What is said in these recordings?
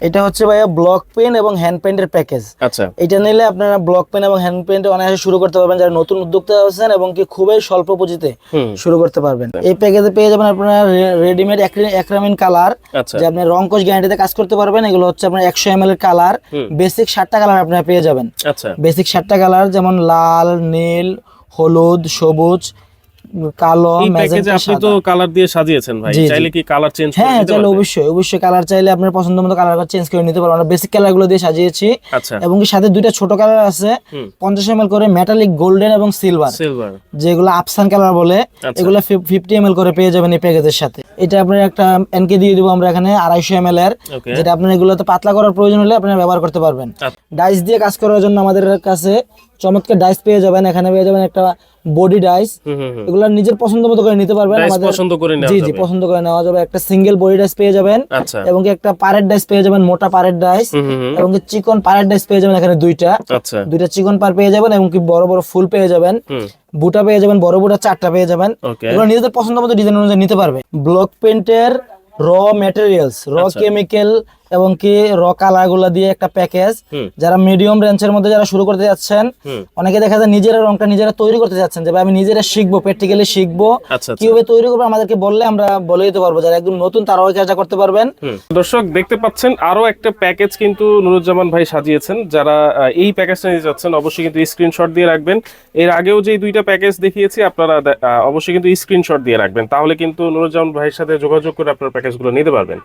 এটা হচ্ছে ভাইয়া ব্লক পেন এবং হ্যান্ড পেন্টের প্যাকেজ আচ্ছা। এটা নিলে আপনারা ব্লক পেন এবং হ্যান্ড পেন্ট অনায়াসে শুরু করতে পারবেন। যারা নতুন উদ্যোক্তা আছেন এবং কি খুবই স্বল্প পুঁজিতে শুরু করতে পারবেন। এই প্যাকেজে পেয়ে যাবেন আপনারা রেডিমেড অ্যাক্রামিন কালার আচ্ছা। যে আপনি রং কোচ গ্যারান্টিতে কাজ করতে পারবেন এগুলো হচ্ছে আপনার একশো এম এর কালার। বেসিক ষাটটা কালার আপনারা পেয়ে যাবেন। আচ্ছা। বেসিক ষাটটা কালার যেমন লাল নীল হলুদ সবুজ কালো ম্যাজেন্টা আপনি তো কালার দিয়ে সাজিয়েছেন ভাই। চাইলে কি কালার চেঞ্জ করে হ্যাঁ চাইলে অবশ্যই অবশ্যই। কালার চাইলে আপনার পছন্দ মতো কালার চেঞ্জ করে নিতে পারবেন। আমরা বেসিক কালারগুলো দিয়ে সাজিয়েছি। আচ্ছা। এবং সাথে দুইটা ছোট কালার আছে। হুম। পঞ্চাশ এম করে মেটালিক গোল্ডেন এবং সিলভার সিলভার যেগুলো আফসান কালার বলে আচ্ছা। এগুলো ফিফটি এম করে পেয়ে যাবেন এই প্যাকেজের সাথে। এটা আপনার একটা এনকে দিয়ে দিব আমরা এখানে আড়াইশো এম এর। যেটা আপনার এগুলোতে পাতলা করার প্রয়োজন হলে আপনারা ব্যবহার করতে পারবেন। আচ্ছা। ডাইস দিয়ে কাজ করার জন্য আমাদের কাছে চমৎকার ডাইস পেয়ে যাবেন এখানে পেয়ে যাবেন একটা বডি ডাইস এগুলো নিজের পছন্দ মতো করে নিতে পারবেন। আমাদের পছন্দ করে নেওয়া জি জি পছন্দ করে নেওয়া যাবে। একটা সিঙ্গেল বডি ডাইস পেয়ে যাবেন। আচ্ছা। এবং একটা পারের ডাইস পেয়ে যাবেন মোটা পারের ডাইস এবং চিকন পারের ডাইস পেয়ে যাবেন এখানে দুইটা। আচ্ছা। দুইটা চিকন পার পেয়ে যাবেন এবং কি বড় বড় ফুল পেয়ে যাবেন। বুটা পেয়ে যাবেন বড় বুটা চারটা পেয়ে যাবেন। এগুলো নিজেদের পছন্দ মতো ডিজাইন অনুযায়ী নিতে পারবে। ব্লক পেন্টের র ম্যাটেরিয়ালস র। কেমিক্যাল এবং কি র কালার দিয়ে একটা প্যাকেজ যারা মিডিয়াম রেঞ্জের মধ্যে যারা শুরু করতে যাচ্ছেন অনেকে দেখা যায় নিজেরা রংটা নিজেরা তৈরি করতে যাচ্ছেন যে আমি নিজেরা শিখব প্র্যাকটিক্যালি শিখব। আচ্ছা আচ্ছা। কীভাবে তৈরি করব আমাদেরকে বললে আমরা বলে দিতে পারব যারা একদম নতুন তারাও কাজটা করতে পারবেন। দর্শক দেখতে পাচ্ছেন আরও একটা প্যাকেজ কিন্তু নুরুজ্জামান ভাই সাজিয়েছেন। যারা এই প্যাকেজটা নিতে যাচ্ছেন অবশ্যই কিন্তু স্ক্রিনশট দিয়ে রাখবেন। এর আগেও যে দুইটা প্যাকেজ দেখিয়েছি আপনারা অবশ্যই কিন্তু স্ক্রিনশট দিয়ে রাখবেন। তাহলে কিন্তু নুরুজ্জামান ভাইয়ের সাথে যোগাযোগ করে আপনার প্যাকেজগুলো নিতে পারবেন।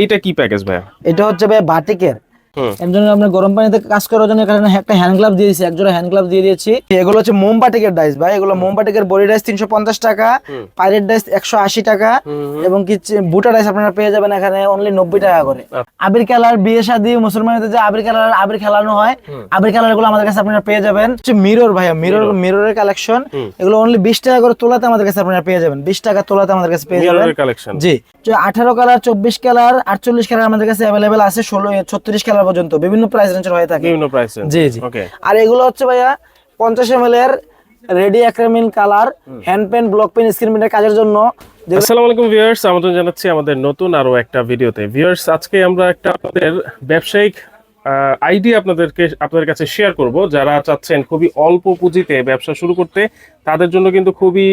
এইটা কি প্যাকেজ ভাইয়া? এটা হচ্ছে ভাই বাটিকের। এর জন্য আপনার গরম পানিতে কাজ করার জন্য এখানে একটা হ্যান্ড গ্লাভ দিয়েছি একজোড়া হ্যান্ড গ্লাভ দিয়ে দিয়েছি। এগুলো হচ্ছে মোমবাটিকের ডাইস ভাই এগুলো মোমবাটিকের বডি ডাইস তিনশো পঞ্চাশ টাকা পাইরেট ডাইস একশো আশি টাকা এবং কি বুটা ডাইস আপনারা পেয়ে যাবেন এখানে অনলি নব্বই টাকা করে। আচ্ছা। আবির খেলার বিয়ে শাদী মুসলমানদের যে আবির খেলার আবির খেলানো হয় আবির খেলারগুলো আমাদের কাছে আপনারা পেয়ে যাবেন। মিরর ভাইয়া মিরর মিররের কালেকশন এগুলো অনলি বিশ টাকা করে তোলাতে আমাদের কাছে আপনারা পেয়ে যাবেন। বিশ টাকা তোলাতে আমাদের কাছে পেয়ে যাবেন। জি। আঠারো কালার চব্বিশ কালার আটচল্লিশ কালার আমাদের কাছে অ্যাভেলেবেল আছে ষোলো ছত্রিশ কালার পর্যন্ত বিভিন্ন প্রাইস রেঞ্জের হয়ে থাকে। বিভিন্ন প্রাইস জি জি। ওকে আর এগুলো হচ্ছে ভাইয়া পঞ্চাশ এম এর ready Acramin colour hand pen block pen screen পেনের কাজের জন্য। আসসালামু আলাইকুম ভিউয়ার্স আমন্ত্রণ জানাচ্ছি আমাদের নতুন আরও একটা ভিডিওতে ভিউয়ার্স আজকে আমরা একটা আমাদের ব্যবসায়িক আইডিয়া আপনাদেরকে, আপনাদের কাছে শেয়ার করব। যারা চাচ্ছেন খুবই অল্প পুঁজিতে ব্যবসা শুরু করতে, তাদের জন্য কিন্তু খুবই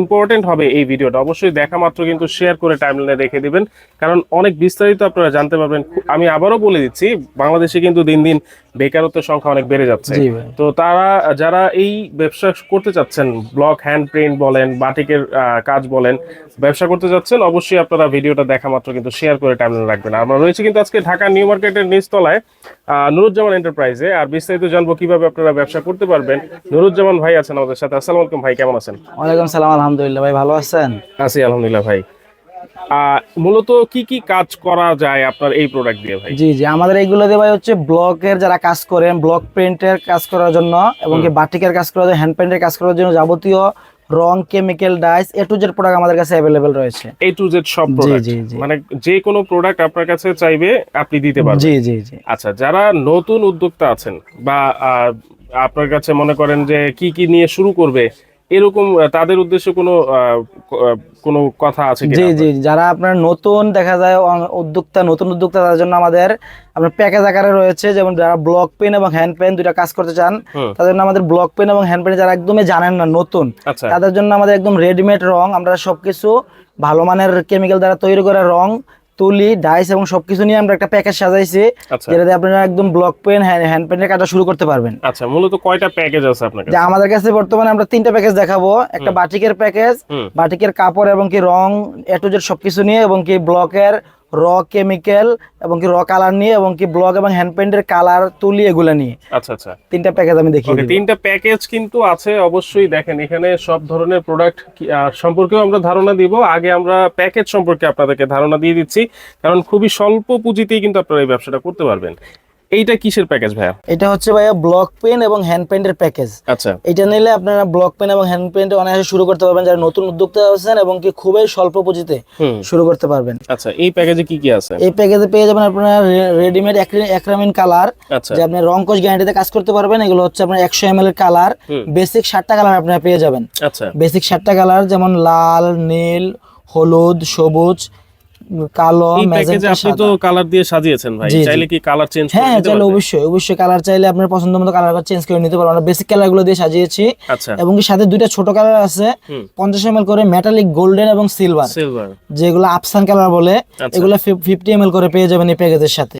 ইম্পর্টেন্ট হবে এই ভিডিওটা। অবশ্যই দেখা মাত্র কিন্তু শেয়ার করে টাইমলাইনে রেখে দেবেন। কারণ অনেক বিস্তারিত আপনারা জানতে পারবেন। আমি আবারও বলে দিচ্ছি, বাংলাদেশে কিন্তু দিন দিন বেকারত্বের সংখ্যা অনেক বেড়ে যাচ্ছে। তো তারা যারা এই ব্যবসা করতে চাচ্ছেন ব্লক হ্যান্ড প্রিন্ট বলেন বাটিকের কাজ বলেন ব্যবসা করতে চাচ্ছেন অবশ্যই আপনারা ভিডিওটা দেখা মাত্র কিন্তু শেয়ার করে টাইমলাইন রাখবেন। আমরা রয়েছে কিন্তু আজকে ঢাকা নিউ মার্কেটের নিচতলায় আহ, নুরুজ্জামান এন্টারপ্রাইজে আর বিস্তারিত জানব কীভাবে আপনারা ব্যবসা করতে পারবেন। নুরুজ্জামান ভাই আছেন আমাদের সাথে। আসসালামু আলাইকুম ভাই কেমন আছেন? ওয়ালাইকুম সালাম আলহামদুলিল্লাহ ভাই ভালো আছেন? আছি আলহামদুলিল্লাহ ভাই। মূলত কি কি কাজ করা যায় আপনার এই প্রোডাক্ট দিয়ে ভাই? জি জি আমাদের এইগুলো দিয়ে ভাই হচ্ছে ব্লকের যারা কাজ করেন ব্লক প্রিন্টের কাজ করার জন্য এবং কি বাটিকের কাজ করার জন্য হ্যান্ড পেন্টের কাজ করার জন্য যাবতীয় রং chemical dyes A to Z product আমাদের কাছে অ্যাভেলেবেল রয়েছে। এ টু জেড সব প্রোডাক্ট জি জি। মানে যে কোনো প্রোডাক্ট আপনার কাছে চাইবে আপনি দিতে পারবেন। জি জি জি। আচ্ছা যারা নতুন উদ্যোক্তা আছেন বা আপনার কাছে মনে করেন যে কি কি নিয়ে শুরু করবে এরকম তাদের উদ্দেশ্যে কোনো কোনো কথা আছে জি জি যারা আপনার নতুন দেখা যায় উদ্যোক্তা নতুন উদ্যোক্তা তাদের জন্য আমাদের আপনার প্যাকেজ আকারে রয়েছে যেমন যারা ব্লক পেন এবং হ্যান্ড পেন দুইটা কাজ করতে চান তাদের জন্য আমাদের ব্লক পেন এবং হ্যান্ড পেন যারা একদমই জানেন না নতুন আচ্ছা। তাদের জন্য আমাদের একদম রেডিমেড রং আমরা সবকিছু ভালো মানের কেমিক্যাল দ্বারা তৈরি করা রং তুলি ডাইস এবং সবকিছু নিয়ে আমরা একটা প্যাকেজ সাজাইছি আচ্ছা। যেটাতে আপনারা একদম ব্লক পেন হ্যান্ড পেনের কাজটা শুরু করতে পারবেন। আচ্ছা মূলত কয়টা প্যাকেজ আছে আপনার যে কাছে? আমাদের কাছে বর্তমানে আমরা তিনটা প্যাকেজ দেখাবো। একটা বাটিকের প্যাকেজ বাটিকের কাপড় এবং কি রং এ টু জেড সবকিছু নিয়ে এবং কি ব্লকের র কেমিক্যাল এবং কি র কালার নিয়ে এবং কি ব্লক এবং হ্যান্ড পেন্টের কালার তুলি এগুলো নিয়ে। আচ্ছা আচ্ছা। তিনটা প্যাকেজ আমি ওকে তিনটা প্যাকেজ কিন্তু আছে অবশ্যই দেখেন এখানে সব ধরনের প্রোডাক্ট সম্পর্কেও আমরা ধারণা দিব। আগে আমরা প্যাকেজ সম্পর্কে আপনাদেরকে ধারণা দিয়ে দিচ্ছি কারণ খুবই স্বল্প পুঁজিতেই কিন্তু আপনারা এই ব্যবসাটা করতে পারবেন। এইটা কিসের প্যাকেজ ভাইয়া? এটা হচ্ছে ভাইয়া ব্লক পেন এবং হ্যান্ড পেন্টের প্যাকেজ আচ্ছা। এটা নিলে আপনারা ব্লক পেন এবং হ্যান্ড পেন্ট অনায়াসে শুরু করতে পারবেন যারা নতুন উদ্যোক্তা আছেন এবং কি খুবই স্বল্প পুঁজিতে শুরু করতে পারবেন। আচ্ছা এই প্যাকেজে কি কি আছে? এই প্যাকেজে পেয়ে যাবেন আপনারা রেডিমেড অ্যাক্রামিন কালার আচ্ছা। যে আপনি রং কোচ গ্যারান্টিতে কাজ করতে পারবেন এগুলো হচ্ছে আপনার একশো এম এর কালার। বেসিক ষাটটা কালার আপনারা পেয়ে যাবেন। আচ্ছা। বেসিক ষাটটা কালার যেমন লাল নীল হলুদ সবুজ কালো প্যাকেজে আপনি তো কালার দিয়ে সাজিয়েছেন ভাই। চাইলে কি কালার চেঞ্জ হ্যাঁ হ্যাঁ চাইলে অবশ্যই অবশ্যই কালার চাইলে আপনার পছন্দ মতো কালার চেঞ্জ করে নিতে পারবেন। আমরা বেসিক কালারগুলো দিয়ে সাজিয়েছি। আচ্ছা। এবং কি সাথে দুইটা ছোট কালার আছে। হুম। পঞ্চাশ করে মেটালিক গোল্ডেন এবং সিলভার সিলভার যেগুলো আফসান কালার বলে আচ্ছা। এগুলো ফিফটি এম করে পেয়ে যাবেন এই প্যাকেজের সাথে।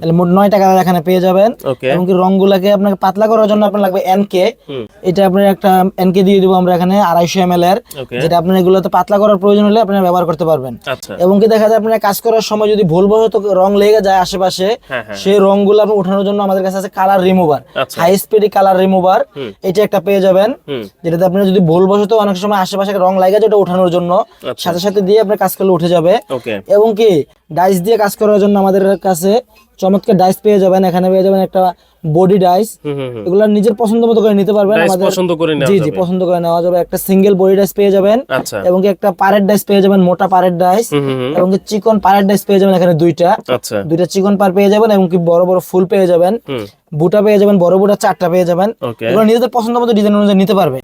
তাহলে মোট নয়টা কালার এখানে পেয়ে যাবেন। এবং কি রংগুলাকে আপনাকে পাতলা করার জন্য আপনার লাগবে এনকে এটা আপনার একটা এনকে দিয়ে দিব আমরা এখানে আড়াইশো এম এর। যেটা আপনার এগুলোতে পাতলা করার প্রয়োজন হলে আপনারা ব্যবহার করতে পারবেন। আচ্ছা। এবং কি দেখা যায় আপনারা কাজ করার সময় যদি ভুলবশত রং লেগে যায় আশেপাশে হ্যাঁ হ্যাঁ। সেই রংগুলো আপনি ওঠানোর জন্য আমাদের কাছে আছে colour remover high speed colour remover এটা একটা পেয়ে যাবেন। যেটাতে আপনারা যদি ভুলবশত অনেক সময় আশেপাশে রং লাগে যায় ওটা ওঠানোর জন্য। আচ্ছা। সাথে সাথে দিয়ে আপনার কাজ করলে উঠে যাবে। এবং কি ডাইস দিয়ে কাজ করার জন্য আমাদের কাছে চমৎকার ডাইস পেয়ে যাবেন। এখানে পেয়ে যাবেন একটা বডি ডাইস এগুলো নিজের পছন্দ মতো করে নিতে পারবেন আমাদের পছন্দ করে নেওয়া জি জি পছন্দ করে নেওয়া যাবে। একটা সিঙ্গেল বডি ডাইস পেয়ে যাবেন আচ্ছা। এবং কি একটা পারের ডাইস পেয়ে যাবেন মোটা পারের ডাইস এবং কি চিকন পারের ডাইস পেয়ে যাবেন এখানে দুইটা। আচ্ছা। দুইটা চিকন পার পেয়ে যাবেন এবং কি বড় বড় ফুল পেয়ে যাবেন। বুটা পেয়ে যাবেন বড় বুটা চারটা পেয়ে যাবেন। এগুলো নিজেদের পছন্দ মতো ডিজাইন অনুযায়ী নিতে পারবে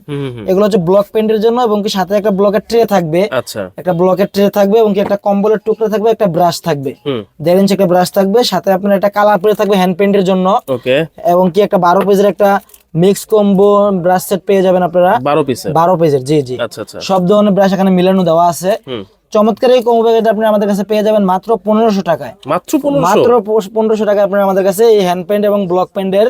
এগুলো হচ্ছে ব্লক পেন্টের জন্য এবং কি সাথে একটা ব্লকের ট্রে থাকবে। আচ্ছা। একটা ব্লকের ট্রে থাকবে এবং কি একটা কম্বলের টুকরা থাকবে একটা ব্রাশ থাকবে। দেড় ইঞ্চি একটা ব্রাশ থাকবে সাথে আপনার একটা কালার পেয়ে থাকবে হ্যান্ড পেন্টের জন্য। ওকে এবং কি একটা বারো পেজের একটা মিক্স কম্বো ব্রাশ সেট পেয়ে যাবেন আপনারা? বারো পিসের বারো পেজের জি জি। আচ্ছা আচ্ছা। সব ধরনের ব্রাশ এখানে মিলানো দেওয়া আছে। চমৎকার এই কম্বো প্যাকেট আপনি আমাদের কাছে পেয়ে যাবেন মাত্র পনেরোশো টাকায়। মাত্র মাত্র পনেরোশো টাকায় আপনারা আমাদের কাছে এই হ্যান্ড পেন্ট এবং ব্লক পেন্টের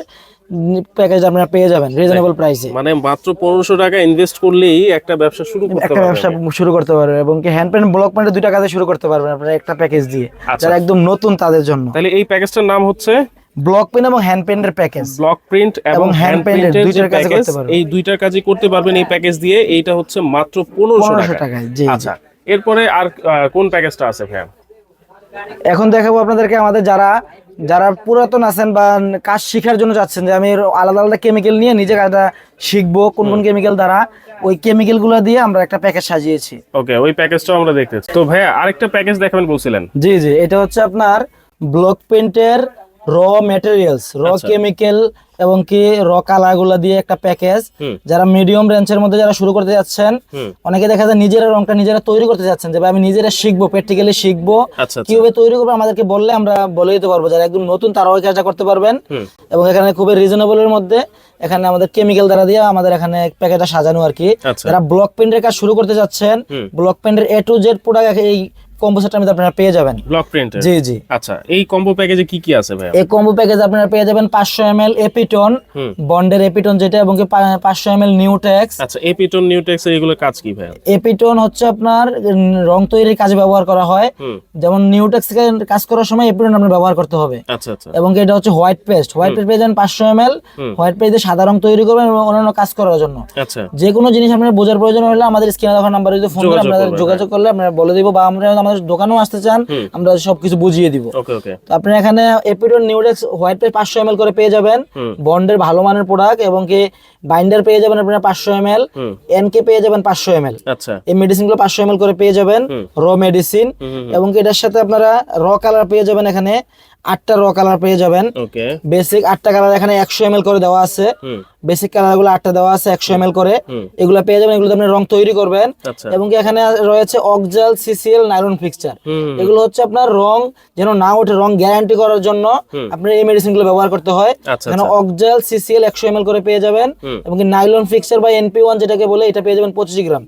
প্যাকেজ আপনারা পেয়ে যাবেন রিজনেবল প্রাইসে মানে মাত্র পনেরোশো টাকা ইনভেস্ট করলেই একটা ব্যবসা শুরু করতে একটা ব্যবসা শুরু করতে পারবেন এবং কি হ্যান্ড পেন্ট ব্লক পেন্টের দুইটা কাজে শুরু করতে পারবেন আপনারা একটা প্যাকেজ দিয়ে। আচ্ছা। যারা একদম নতুন তাদের জন্য। তাহলে এই প্যাকেজটার নাম হচ্ছে ব্লক পেন এবং হ্যান্ড পেন্টের প্যাকেজ ব্লক প্রিন্ট এবং হ্যান্ড প্রিন্টের দুইটার কাজই প্যাকেজ করতে পারবেন। এই দুইটার কাজই করতে পারবেন এই প্যাকেজ দিয়ে। এইটা হচ্ছে মাত্র পনেরোশো পনেরোশো টাকা টাকায় জি জি। আচ্ছা এরপরে আর কোন প্যাকেজটা আছে ভাইয়া? এখন দেখাবো আপনাদেরকে আমাদের যারা যারা পুরাতন আছেন বা কাজ শেখার জন্য যাচ্ছেন যে আমি আলাদা আলাদা কেমিক্যাল নিয়ে নিজে কাজটা শিখব কোন কোন কেমিক্যাল দ্বারা ওই কেমিক্যালগুলো দিয়ে আমরা একটা প্যাকেজ সাজিয়েছি। ওকে ওই প্যাকেজটাও আমরা দেখতেছি তো ভাইয়া আরেকটা প্যাকেজ দেখাবেন বলছিলেন। জি জি এটা হচ্ছে আপনার ব্লক পেন্টের র ম্যাটেরিয়ালস র। কেমিক্যাল এবং কি র কালারগুলা দিয়ে একটা প্যাকেজ যারা মিডিয়াম রেঞ্জের মধ্যে যারা শুরু করতে যাচ্ছেন অনেকে দেখা যায় নিজেরা রংটা নিজেরা তৈরি করতে যাচ্ছেন যে আমি নিজেরা শিখব প্র্যাকটিক্যালি শিখব। আচ্ছা আচ্ছা। কীভাবে তৈরি করবে আমাদেরকে বললে আমরা বলে দিতে পারব যারা একদম নতুন তারাও কাজটা করতে পারবেন। এবং এখানে খুবই রিজনেবলের মধ্যে এখানে আমাদের কেমিক্যাল দ্বারা দিয়ে আমাদের এখানে প্যাকেটটা সাজানো আর কি। আচ্ছা। যারা ব্লক পেন্টের কাজ শুরু করতে যাচ্ছেন ব্লক পেন্টের এ টু জেড প্রোডাক্ট এই কম্বো সেটটার মধ্যে আপনারা পেয়ে যাবেন। ব্লক প্রিন্টের জি জি। আচ্ছা এই কম্বো প্যাকেজে কি কি আছে ভাইয়া? এই কম্বো প্যাকেজ আপনারা পেয়ে যাবেন পাঁচশো এম এল এপিটন বন্ডের এপিটন যেটা এবং কি পা- পাঁচশো এম এল নিউটেক্স আচ্ছা এপিটন নিউটেক্স এগুলোর কাজ কি ভাইয়া? এপিটন হচ্ছে আপনার রং তৈরির কাজে ব্যবহার করা হয়। যেমন নিউটেক্স কাজ করার সময় এপিটন আপনার ব্যবহার করতে হবে। আচ্ছা আচ্ছা। এবং এটা হচ্ছে হোয়াইট পেস্ট হোয়াইট পেস্ট পেয়ে যাবেন পাঁচশো এম হোয়াইট পেস্ট দিয়ে সাদা রং তৈরি করবেন এবং অন্যান্য কাজ করার জন্য। আচ্ছা। যে কোনো জিনিস আপনার বোঝার প্রয়োজন হলে আমাদের স্ক্রিনে দেখার নাম্বারে যদি ফোন করে আপনাদের যোগাযোগ করলে আমরা বলে দিব বা আমরা আমাদের দোকানেও আসতে চান আমরা সবকিছু বুঝিয়ে দিব। তো আপনি এখানে এপিডন নিউডেক্স হোয়াইট পেস্ট পাঁচশো এম করে পেয়ে যাবেন। বন্ডের ভালো মানের প্রোডাক্ট এবং কি বাইন্ডার পেয়ে যাবেন আপনার পাঁচশো এম এল এন এনকে পেয়ে যাবেন পাঁচশো এম এল আচ্ছা। এই মেডিসিনগুলো পাঁচশো এম করে পেয়ে যাবেন। র মেডিসিন এবং এটার সাথে আপনারা র কালার পেয়ে যাবেন এখানে। আটটা র কালার পেয়ে যাবেন। ওকে বেসিক আটটা কালার এখানে একশো এম করে দেওয়া আছে। বেসিক কালারগুলো আটটা দেওয়া আছে একশো এম করে। এগুলো পেয়ে যাবেন এগুলো আপনি রং তৈরি করবেন। আচ্ছা। এবং কি এখানে রয়েছে অকজাল সিসিএল নাইলন ফিক্সচার এগুলো হচ্ছে আপনার রং যেন না ওঠে রং গ্যারান্টি করার জন্য। আপনার এই মেডিসিনগুলো ব্যবহার করতে হয়। আচ্ছা এখানে আচ্ছা অকজাল সিসিএল একশো এম করে পেয়ে যাবেন। এবং কি নাইলন ফিক্সচার বা এনপি ওয়ান যেটাকে বলে এটা পেয়ে যাবেন পঁচিশ গ্রাম।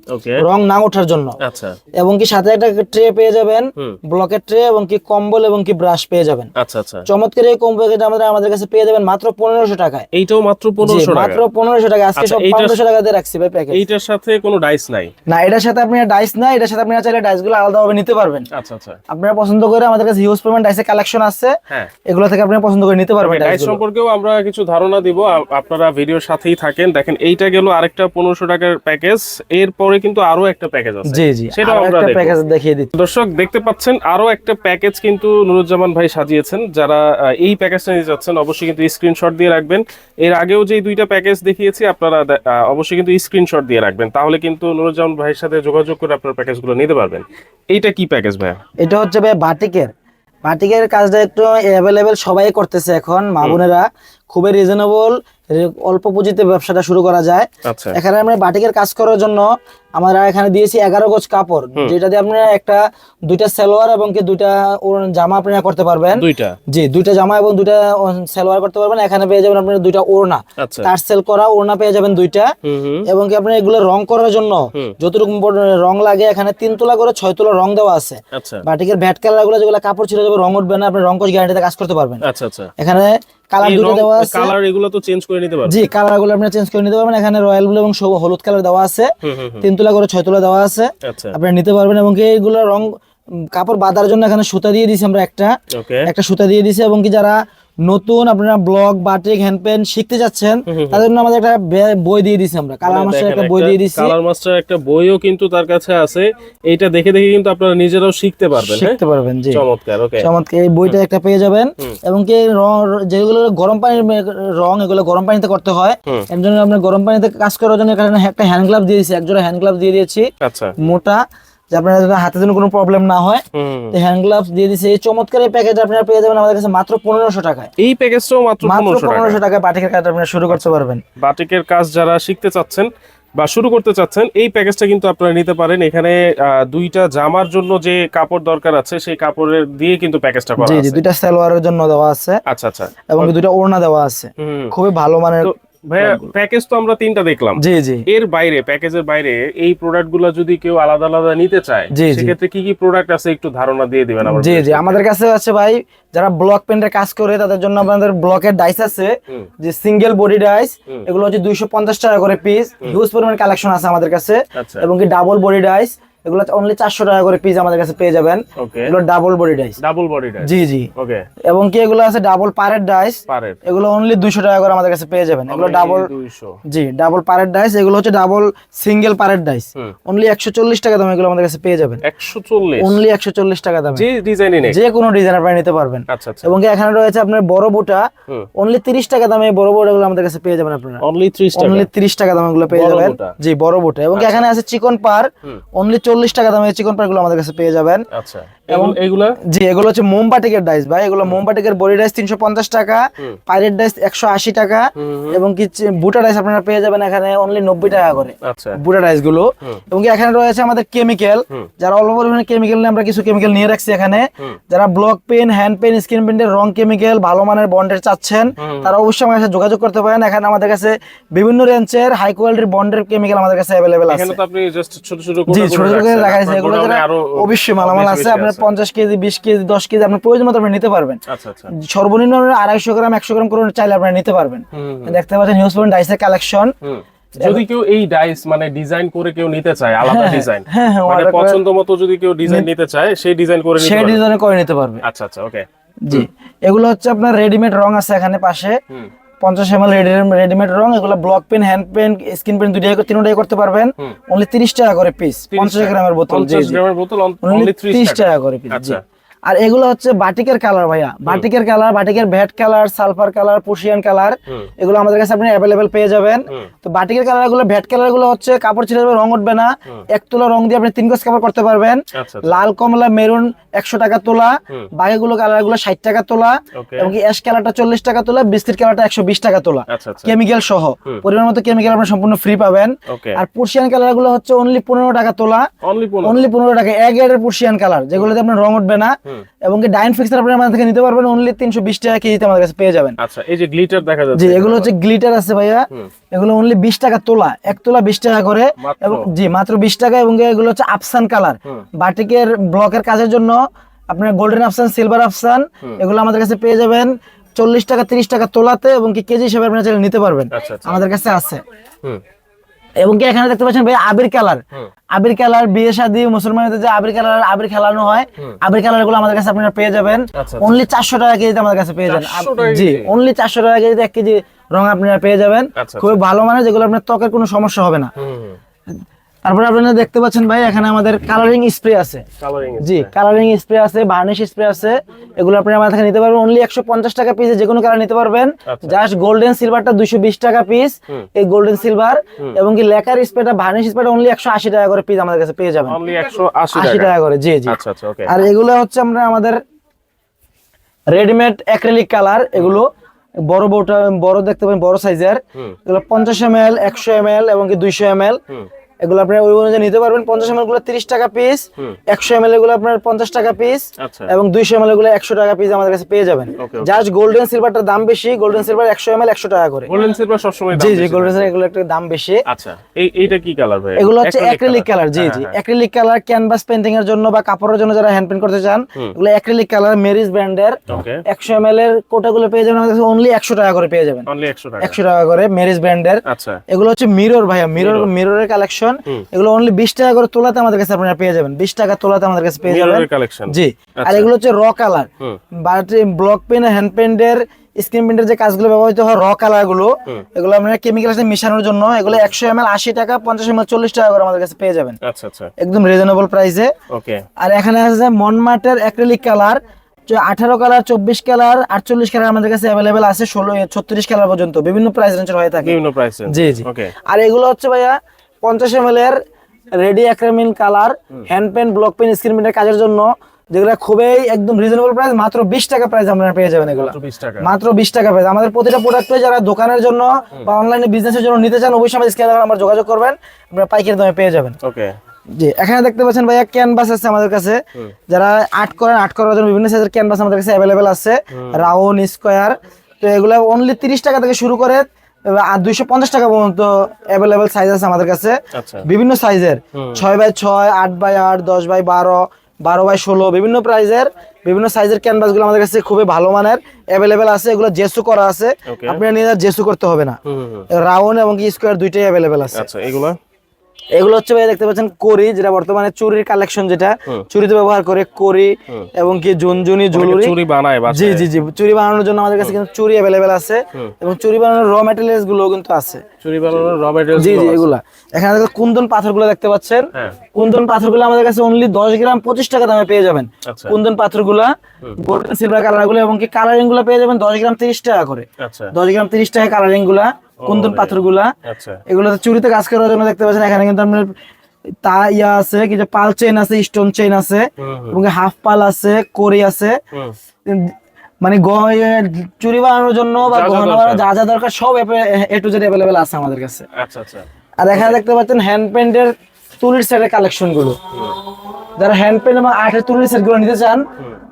রং না ওঠার জন্য। আচ্ছা। এবং কি সাথে একটা ট্রে পেয়ে যাবেন। ব্লকের ট্রে এবং কি কম্বল এবং কি ব্রাশ পেয়ে যাবেন। আচ্ছা আচ্ছা। চমৎকার এই কম্বো আমাদের আমাদের কাছে পেয়ে যাবেন মাত্র টাকায়। এইটাও মাত্র টাকা। মাত্র টাকা আজকে আচ্ছা, সব টাকা দিয়ে রাখছি ভাই প্যাকেজ এইটার সাথে কোনো ডাইস নাই? না এটার সাথে আপনি ডাইস না এটার সাথে আপনারা চাইলে ডাইসগুলো আলাদাভাবে নিতে পারবেন। আচ্ছা আচ্ছা। আপনারা পছন্দ করে আমাদের কাছে হিউজ পরিমাণ ডাইসের কালেকশন আছে হ্যাঁ। এগুলো থেকে আপনি পছন্দ করে নিতে পারবেন ডাইস সম্পর্কেও আমরা কিছু ধারণা দিব আপনারা ভিডিওর সাথেই থাকেন। দেখেন এইটা গেল আরেকটা পনেরোশো টাকার প্যাকেজ এরপরে কিন্তু আরও একটা প্যাকেজ আছে। জি জি সেটাও আমরা প্যাকেজ দেখিয়ে দিচ্ছি। দর্শক দেখতে পাচ্ছেন আরও একটা প্যাকেজ কিন্তু নুরুজ্জামান ভাই সাজিয়েছেন। যারা আহ, এই প্যাকেজটা নিয়ে যাচ্ছেন অবশ্যই কিন্তু স্ক্রিনশট দিয়ে রাখবেন। এর আগেও যে দুইটা প্যাকেজ দেখিয়েছি আপনারা অবশ্যই কিন্তু স্ক্রিনশট দিয়ে রাখবেন। তাহলে কিন্তু নুরুজ্জামান ভাইয়ের সাথে যোগাযোগ করে আপনার প্যাকেজগুলো নিতে পারবেন। এইটা কি প্যাকেজ ভাইয়া? এটা হচ্ছে ভাই বাটিকের। বাটিকের কাজটা একটু অ্যাভেলেবেল সবাই করতেছে এখন মা বোনেরা। খুবই রিজনেবল অল্প পুঁজিতে ব্যবসাটা শুরু করা যায়। আচ্ছা। এখানে আমরা বাটিকের কাজ করার জন্য আমরা এখানে দিয়েছি এগারো গজ কাপড় যেটা দিয়ে আপনারা একটা দুইটা সালোয়ার এবং কি দুইটা জামা আপনারা করতে পারবেন। দুইটা? জি দুইটা জামা এবং দুইটা সালোয়ার করতে পারবেন। এখানে পেয়ে যাবেন আপনারা দুইটা ওড়না। আচ্ছা। তার সেল করা ওড়না পেয়ে যাবেন দুইটা। এবং কি আপনার এগুলো রং করার জন্য যতটুকু রং লাগে এখানে তিন তোলা করে ছয় তোলা রং দেওয়া আছে। আচ্ছা। বাটিকের ভ্যাট কালারগুলো যেগুলো কাপড় ছিল যাবে রং উঠবে না আপনি রং কোচ গ্যারান্টিতে কাজ করতে পারবেন। আচ্ছা আচ্ছা। এখানে কালার দুটো দেওয়া আছে। কালার এগুলো তো চেঞ্জ করে নিতে পারবেন জি কালারগুলো আপনি চেঞ্জ করে নিতে পারবেন। এখানে রয়্যাল ব্লু এবং সবুজ হলুদ কালার দেওয়া আছে। তিন তোলা করে ছয় তোলা দেওয়া আছে। আচ্ছা। আপনি নিতে পারবেন এবং কি এইগুলো রং কাপড় বাঁধার জন্য এখানে সুতা দিয়ে দিয়েছি আমরা একটা। একটা সুতা দিয়ে দিয়েছি এবং কি যারা নতুন আপনারা ব্লগ বাটিক হ্যান্ড পেন শিখতে যাচ্ছেন তাদের জন্য আমাদের একটা বই দিয়ে দিয়েছি আমরা। কালার মাস্টার একটা বই দিয়ে দিয়েছি কালার মাস্টার একটা বইও কিন্তু তার কাছে আছে। এইটা দেখে দেখে কিন্তু আপনারা নিজেরাও শিখতে পারবেন হ্যাঁ? শিখতে পারবেন জি। চমৎকার ওকে চমৎকার এই বইটা একটা পেয়ে যাবেন। এবং কি রং- যেগুলো গরম পানির রং এগুলো গরম পানিতে করতে হয়। এর জন্য আপনার গরম পানিতে কাজ করার জন্য একটা হ্যান্ড গ্লাভ দিয়ে দিয়েছি। একজোড়া হ্যান্ড গ্লাভ দিয়ে দিয়েছি। আচ্ছা। মোটা। যে আপনার হাতে যেন কোনো প্রবলেম না হয় হ্যান্ড গ্লাভস দিয়ে দিয়েছি এই চমৎকার এই প্যাকেজ আপনারা পেয়ে যাবেন আমাদের কাছে মাত্র পনেরোশো টাকায়। এই প্যাকেজটাও মাত্র পনেরোশো টাকা টাকায় বাটিকের কাজ আপনারা শুরু করতে পারবেন। বাটিকের কাজ যারা শিখতে চাচ্ছেন বা শুরু করতে চাচ্ছেন এই প্যাকেজটা কিন্তু আপনারা নিতে পারেন। এখানে দুইটা জামার জন্য যে কাপড় দরকার আছে সেই কাপড়ের দিয়ে কিন্তু প্যাকেজটা করা জি আছে। দুইটা সালোয়ারের জন্য দেওয়া আছে আচ্ছা আচ্ছা। এবং দুইটা ওড়না দেওয়া আছে। খুবই ভালো মানের ভাইয়া প্যাকেজ তো আমরা তিনটা দেখলাম। জি জি। এর বাইরে প্যাকেজের বাইরে এই প্রোডাক্টগুলা যদি কেউ আলাদা আলাদা নিতে চায়। সেক্ষেত্রে কি কি প্রোডাক্ট আছে একটু ধারণা দিয়ে দিবেন আমার জি জি। আমাদের কাছে আছে ভাই যারা ব্লক পেন্টের কাজ করে তাদের জন্য আমাদের ব্লকের ডাইস আছে যে সিঙ্গেল বডি ডাইস এগুলো হচ্ছে দুইশো পঞ্চাশ টাকা করে পিস হিউজ পরিমাণ কালেকশন আছে আমাদের কাছে আচ্ছা। এবং কি ডাবল বডি ডাইস এগুলো অনলি চারশো টাকা করে পিস আমাদের কাছে পেয়ে যাবেন। এগুলো double body dyes double body dye জি জি। ওকে এবং কি এগুলো আছে? ডাবল পারের ডাইস এগুলো অনলি দুইশো টাকা করে আমাদের কাছে পেয়ে যাবেন। এগুলো ডাবল 200 জি ডাবল পারের ডাইস এগুলো হচ্ছে ডাবল সিঙ্গেল পারের ডাইস অনলি একশো চল্লিশ টাকা দামে এগুলো আমাদের কাছে পেয়ে যাবেন। 140 অনলি একশো চল্লিশ টাকা দামে। যে কোনো ডিজাইন আপনারা নিতে পারবেন। আচ্ছা আচ্ছা। এবং কি এখানে রয়েছে আপনার বড় বুটা। অনলি তিরিশ টাকা দামে এই বড় বুটাগুলো আমাদের কাছে পেয়ে যাবেন আপনারা। অনলি 30 টাকা। অনলি তিরিশ টাকা দামে গুলো পেয়ে যাবেন। জি বড় বুটা। এবং কি এখানে আছে চিকন পার। অনলি চল্লিশ টাকা দামে চিকন পারগুলো আমাদের কাছে পেয়ে যাবেন। আচ্ছা এবং এগুলা? জি এগুলো হচ্ছে মোমবাটিকের ডাইস ভাই। এগুলো মোমবাটিকের বডি ডাইস তিনশো পঞ্চাশ টাকা। পাইরেট ডাইস একশো আশি টাকা এবং কি বুটা ডাইস আপনারা পেয়ে যাবেন এখানে অনলি নব্বই টাকা করে। আচ্ছা। বুটা ডাইসগুলো। এবং কি এখানে রয়েছে আমাদের কেমিক্যাল যারা অল্প পরিমাণে কেমিক্যাল নিয়ে আমরা কিছু কেমিক্যাল নিয়ে রাখছি এখানে যারা block paint hand paint screen পেন্টের রং কেমিক্যাল ভালো মানের বন্ডের চাচ্ছেন তারা অবশ্যই আমাদের সাথে যোগাযোগ করতে পারেন। এখানে আমাদের কাছে বিভিন্ন রেঞ্জের হাই কোয়ালিটির বন্ডের কেমিক্যাল আমাদের কাছে অ্যাভেলেবেল আছে। এখানে তো আপনি জাস্ট ছোট ছোট ছোট ছোট করে রাখা আছে এগুলো যারা অবশ্যই মালামাল আছে আপনার পঞ্চাশ কেজি বিশ কেজি দশ কেজি আপনার প্রয়োজন মতো আপনি নিতে পারবেন। আচ্ছা আচ্ছা। সর্বনিম্ন আড়াইশো গ্রাম একশো গ্রাম করে চাইলে আপনারা নিতে পারবেন। দেখতে পাচ্ছেন নিউজ পয়েন্ট ডাইসের কালেকশন যদি কেউ এই ডাইস মানে ডিজাইন করে কেউ নিতে চায় আলাদা হ্যাঁ, ডিজাইন হ্যাঁ, হ্যাঁ, মানে পছন্দ মতো যদি কেউ ডিজাইন নিতে চায় সেই ডিজাইন করে সেই ডিজাইনে করে নিতে পারবে। আচ্ছা আচ্ছা ওকে জি। এগুলো হচ্ছে আপনার রেডিমেড রং আছে এখানে পাশে। পঞ্চাশ এম এল রেডিমেড রং এগুলো block paint hand paint screen paint দুটাই তিনটাই করতে পারবেন। ওনলি অনলি তিরিশ টাকা করে পিস পঞ্চাশ। গ্রামের বোতল জি গ্রামের বোতল অনলি তিরিশ টাকা। করে পিস আচ্ছা। আর এগুলো হচ্ছে বাটিকের কালার ভাইয়া। বাটিকের কালার বাটিকের ভ্যাট কালার সালফার কালার পুশিয়ান কালার এগুলো আমাদের কাছে আপনি অ্যাভেলেবেল পেয়ে যাবেন। তো বাটিকের কালারগুলো ভ্যাট কালারগুলো হচ্ছে কাপড় ছিঁড়ে রং উঠবে না। এক তোলা রং দিয়ে আপনি তিন গজ কাপড় করতে পারবেন। আচ্ছা লাল কমলা মেরুন একশো টাকা তোলা। বাকিগুলো কালারগুলো ষাট টাকা তোলা। এবং অ্যাশ কালারটা চল্লিশ টাকা তোলা বিস্কিট কালারটা একশো বিশ টাকা তোলা। আচ্ছা আচ্ছা। কেমিক্যাল সহ। পরিমাণ মতো কেমিক্যাল আপনি সম্পূর্ণ ফ্রি পাবেন। আর পুরশিয়ান কালারগুলো হচ্ছে অনলি পনেরো টাকা তোলা। অনলি পনেরো। টাকা। এক এর পুরশিয়ান কালার যেগুলোতে আপনার রং উঠবে না। এবং কি ডাইন ফিক্সার আপনি আমাদের থেকে নিতে পারবেন অনলি তিনশো বিশ টাকা কেজিতে আমাদের কাছে পেয়ে যাবেন। আচ্ছা এই যে গ্লিটার দেখা যাচ্ছে জি এগুলো হচ্ছে গ্লিটার আছে ভাইয়া। এগুলো অনলি বিশ টাকা তোলা এক তোলা বিশ টাকা করে। এবং জি মাত্র বিশ টাকা এবং এগুলো হচ্ছে আফসান কালার বাটিকের ব্লকের কাজের জন্য আপনার গোল্ডেন আফসান সিলভার আফসান এগুলো আমাদের কাছে পেয়ে যাবেন। চল্লিশ টাকা তিরিশ টাকা তোলাতে এবং কি কেজি হিসেবে আপনারা নিতে পারবেন। আচ্ছা আচ্ছা। আমাদের কাছে আছে। এবং কি এখানে দেখতে পাচ্ছেন ভাই আবির কালার। আবির কালার বিয়ে শাদী মুসলমানদের যে আবির কালার আবির খেলানো হয় আবির কালারগুলো আমাদের কাছে আপনারা পেয়ে যাবেন। আচ্ছা অনলি চারশো টাকা কেজিতে আমাদের কাছে পেয়ে যাবেন। জি? অনলি চারশো টাকা কেজিতে এক কেজি রং আপনারা পেয়ে যাবেন। আচ্ছা খুবই ভালো মানে যেগুলো আপনার ত্বকের কোনো সমস্যা হবে না। তারপরে আপনারা দেখতে পাচ্ছেন ভাই এখানে আমাদের কালারিং স্প্রে আছে। জি কালারিং স্প্রে আছে বার্নিশ স্প্রে আছে। এগুলো আপনারা আমাদের নিতে পারবেন অনলি একশো পঞ্চাশ টাকা পিস যে কোনো কালার নিতে পারবেন। জাস্ট গোল্ডেন সিলভারটা দুইশো বিশ টাকা পিস এই গোল্ডেন সিলভার এবং কি লেকার স্প্রেটা বার্নিশ স্প্রেটা অনলি একশো আশি টাকা করে পিস আমাদের কাছে পেয়ে যাবেন। অনলি 180 আশি টাকা। করে জি জি। আচ্ছা আচ্ছা আর এগুলো হচ্ছে আমরা আমাদের রেডিমেড অ্যাক্রিলিক কালার এগুলো বড় বড়টা বড় দেখতে পাবেন বড় সাইজের এগুলো পঞ্চাশ এম এল একশো এম এল এবং কি দুইশো এম এল। এগুলো আপনি ওই অনুযায়ী নিতে পারবেন। পঞ্চাশ এমগুলো তিরিশ টাকা পিস একশো এম এগুলো আপনার পঞ্চাশ টাকা পিস আচ্ছা। এবং দুইশো এম এগুলো একশো টাকা পিস আমাদের কাছে পেয়ে যাবেন। জাস্ট গোল্ডেন সিলভারটার দাম বেশি গোল্ডেন সিলভার একশো এম একশো টাকা করে। গোল্ডেন সিলভার সবসময় দাম জি জি গোল্ডেন সিলভার এগুলো একটু দাম বেশি। আচ্ছা এইটা কি কালার ভাই? এগুলো হচ্ছে অ্যাক্রিলিক কালার জি হ্যাঁ, জি। অ্যাক্রিলিক কালার ক্যানভাস পেন্টিং এর জন্য বা কাপড়ের জন্য যারা হ্যান্ড পেন্ট করতে চান। এগুলো অ্যাক্রিলিক কালার মেরিজ ব্র্যান্ডের একশো এম এল এর কোটাগুলো পেয়ে যাবেন আমাদের অনলি একশো টাকা করে পেয়ে যাবেন। অনলি 100 টাকা। একশো টাকা করে মেরিজ ব্র্যান্ডের আচ্ছা। এগুলো হচ্ছে মিরর ভাইয়া মিরর মিররের কালেকশন হুম। এগুলো অনলি বিশ টাকা করে তোলাতে আমাদের কাছে আপনারা পেয়ে যাবেন। বিশ টাকা তোলাতে আমাদের কাছে পেয়ে যাবেন। কালেকশন জি। আর আচ্ছা। এগুলো হচ্ছে raw colour but block paint hand পেন্টের screen পেন্টের যে কাজগুলো ব্যবহৃত হয় র কালারগুলো এগুলো আপনারা কেমিক্যাল সাথে মেশানোর জন্য এগুলো একশো এম এল আশি টাকা পঞ্চাশ এম এল চল্লিশ টাকা করে আমাদের কাছে পেয়ে যাবেন। আচ্ছা আচ্ছা। একদম রিজনেবল প্রাইসে ওকে। আর এখানে আছে মনমার্টের অ্যাক্রিলিক কালার আঠারো কালার চব্বিশ কালার আটচল্লিশ কালার আমাদের কাছে অ্যাভেলেবেল আছে ষোলো ছত্রিশ কালার পর্যন্ত। বিভিন্ন প্রাইস রেঞ্জের হয়ে থাকে। বিভিন্ন প্রাইস জি জি। আর এগুলো হচ্ছে ভাইয়া পঞ্চাশ এম এর ready Acramin colour hand paint block paint screen পেনের কাজের জন্য যেগুলো খুবই একদম রিজনেবল প্রাইস মাত্র বিশ টাকা প্রাইস আপনারা পেয়ে যাবেন এগুলো। মাত্র 20 টাকা। মাত্র বিশ টাকা প্রাইস আমাদের প্রতিটা প্রোডাক্ট যারা দোকানের জন্য বা অনলাইনে বিজনেসের জন্য নিতে চান অবশ্যই আমাদের স্ক্যানার আমার যোগাযোগ করবেন আপনারা পাইকারি দামে পেয়ে যাবেন। ওকে। জি এখানে দেখতে পাচ্ছেন ভাইয়া ক্যানভাস আছে আমাদের কাছে। যারা আর্ট করেন আর্ট করার জন্য বিভিন্ন সাইজের ক্যানভাস আমাদের কাছে অ্যাভেলেবেল আছে। রাউন্ড স্কোয়ার তো এগুলো অনলি তিরিশ টাকা থেকে শুরু করে আর দুইশো পঞ্চাশ টাকা পর্যন্ত অ্যাভেলেবেল সাইজ আছে আমাদের কাছে। আচ্ছা। বিভিন্ন সাইজের। ছয় বাই ছয় আট বাই আট দশ বাই বারো বারো বাই ষোলো বিভিন্ন প্রাইজের বিভিন্ন সাইজের ক্যানভাসগুলো আমাদের কাছে খুবই ভালো মানের অ্যাভেলেবেল আছে। এগুলো জেসু করা আছে। আপনি আপনারা নিয়ে জেসু করতে হবে না। রাউন্ড এবং স্কোয়ার দুইটাই অ্যাভেলেবেল আছে। আচ্ছা এগুলা? এগুলো হচ্ছে ভাই দেখতে পাচ্ছেন করি যেটা বর্তমানে চুরির কালেকশন যেটা। চুরিতে ব্যবহার করে করি এবং কি জুনজুনি জুলুরি চুরি বানায় জি জি জি। চুরি বানানোর জন্য আমাদের কাছে কিন্তু চুরি অ্যাভেলেবেল আছে। এবং চুরি বানানোর র ম্যাটেরিয়ালসগুলো কিন্তু আছে। চুরি বানানোর র ম্যাটেরিয়ালস জি জি এগুলা। এখানে দেখো কুন্দন পাথরগুলো দেখতে পাচ্ছেন। হ্যাঁ। কুন্দন পাথরগুলো আমাদের কাছে অনলি দশ গ্রাম পঁচিশ টাকা দামে পেয়ে যাবেন। আচ্ছা। কুন্দন পাথরগুলা গোল্ডেন সিলভার কালারগুলো এবং কি কালারিংগুলো পেয়ে যাবেন দশ গ্রাম তিরিশ টাকা করে। আচ্ছা। দশ গ্রাম তিরিশ টাকা কালারিংগুলা। কুন্দন। পাথরগুলা। এগুলো এগুলো চুরিতে কাজ করার জন্য দেখতে পাচ্ছেন এখানে কিন্তু আপনার তা ইয়া আছে কিছু পাল চেইন আছে স্টোন চেইন আছে এবং হাফ পাল আছে করি আছে। মানে চুরি বানানোর জন্য বা গহনা বানানোর যা যা দরকার সব এ টু জেড অ্যাভেলেবেল আছে আমাদের কাছে। আচ্ছা আচ্ছা। আর এখানে দেখতে পাচ্ছেন হ্যান্ড পেন্টের তুলির সেটের কালেকশনগুলো। যারা হ্যান্ড পেন এবং আর্টের তুলির সেটগুলো নিতে চান,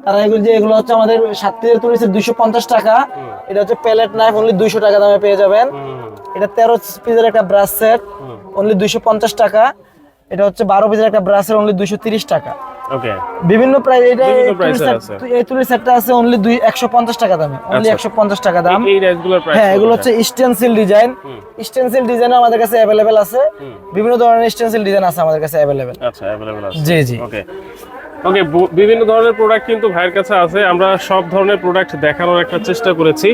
তারা এগুলো যে এগুলো হচ্ছে আমাদের সাত পিসের তুলির সেট দুইশো পঞ্চাশ টাকা। এটা হচ্ছে প্যালেট নাইফ অনলি দুইশো টাকা দামে পেয়ে যাবেন। এটা তেরো পিসের একটা ব্রাশ সেট অনলি দুইশো পঞ্চাশ টাকা। এটা হচ্ছে বারো পিসের একটা ব্রাশের অনলি দুইশো তিরিশ টাকা। ওকে বিভিন্ন প্রাইস এটা এই তুলির সেটটা আছে। অনলি দুই একশো পঞ্চাশ টাকা দামে অনলি আচ্ছা। একশো পঞ্চাশ টাকা দাম। এই রাইসগুলোর প্রাইস হ্যাঁ এগুলো হচ্ছে স্টেনসিল ডিজাইন স্টেনসিল ডিজাইন আমাদের কাছে অ্যাভেলেবেল আছে। বিভিন্ন ধরনের স্টেনসিল ডিজাইন আছে আমাদের কাছে অ্যাভেলেবেল আচ্ছা অ্যাভেলেবল আছে। জি জি। ওকে ওকে বিভিন্ন ধরনের প্রোডাক্ট কিন্তু ভাইয়ের কাছে আছে। আমরা সব ধরনের প্রোডাক্ট দেখানোর একটা চেষ্টা করেছি।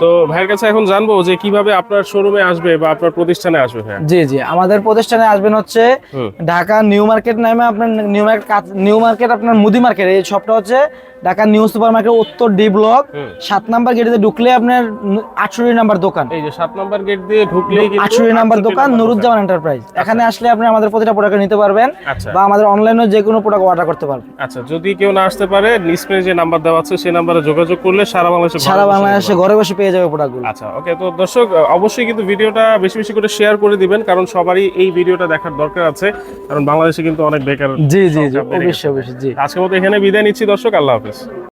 তো ভাইয়ের কাছে এখন জানব যে কীভাবে আপনার শোরুমে আসবে বা আপনার প্রতিষ্ঠানে আসবে জি জি। আমাদের প্রতিষ্ঠানে আসবেন হচ্ছে। ঢাকা নিউ মার্কেট নামে আপনার নিউ মার্কেট নিউ মার্কেট আপনার মুদি মার্কেট। এই শপটা হচ্ছে ঢাকা নিউ সুপার মার্কেট উত্তর ডি ব্লক। সাত নাম্বার গেটে ঢুকলে আপনার আটষট্টি নাম্বার দোকান। এই যে সাত নাম্বার গেট দিয়ে কিন্তু আটষট্টি নাম্বার দোকান নুরুজ্জামান এন্টারপ্রাইজ এখানে আসলে আপনি আমাদের প্রতিটা প্রোডাক্ট নিতে পারবেন আচ্ছা। বা আমাদের অনলাইনে যে কোনো প্রোডাক্ট অর্ডার করতে পারবেন। আচ্ছা যদি কেউ না আসতে পারে স্ক্রিনে যে নাম্বার দেওয়া আছে সেই নাম্বারে যোগাযোগ করলে সারা বাংলাদেশে সারা বাংলাদেশে ঘরে বসে পেয়ে যাবে প্রোডাক্টগুলো আচ্ছা ওকে তো দর্শক অবশ্যই কিন্তু ভিডিওটা বেশি বেশি করে শেয়ার করে দিবেন কারণ সবারই এই ভিডিওটা দেখার দরকার আছে কারণ বাংলাদেশে কিন্তু অনেক বেকার জি জি জি অবশ্যই অবশ্যই জি। আজকের মতো এখানে বিদায় নিচ্ছি দর্শক আল্লাহ হাফেজ।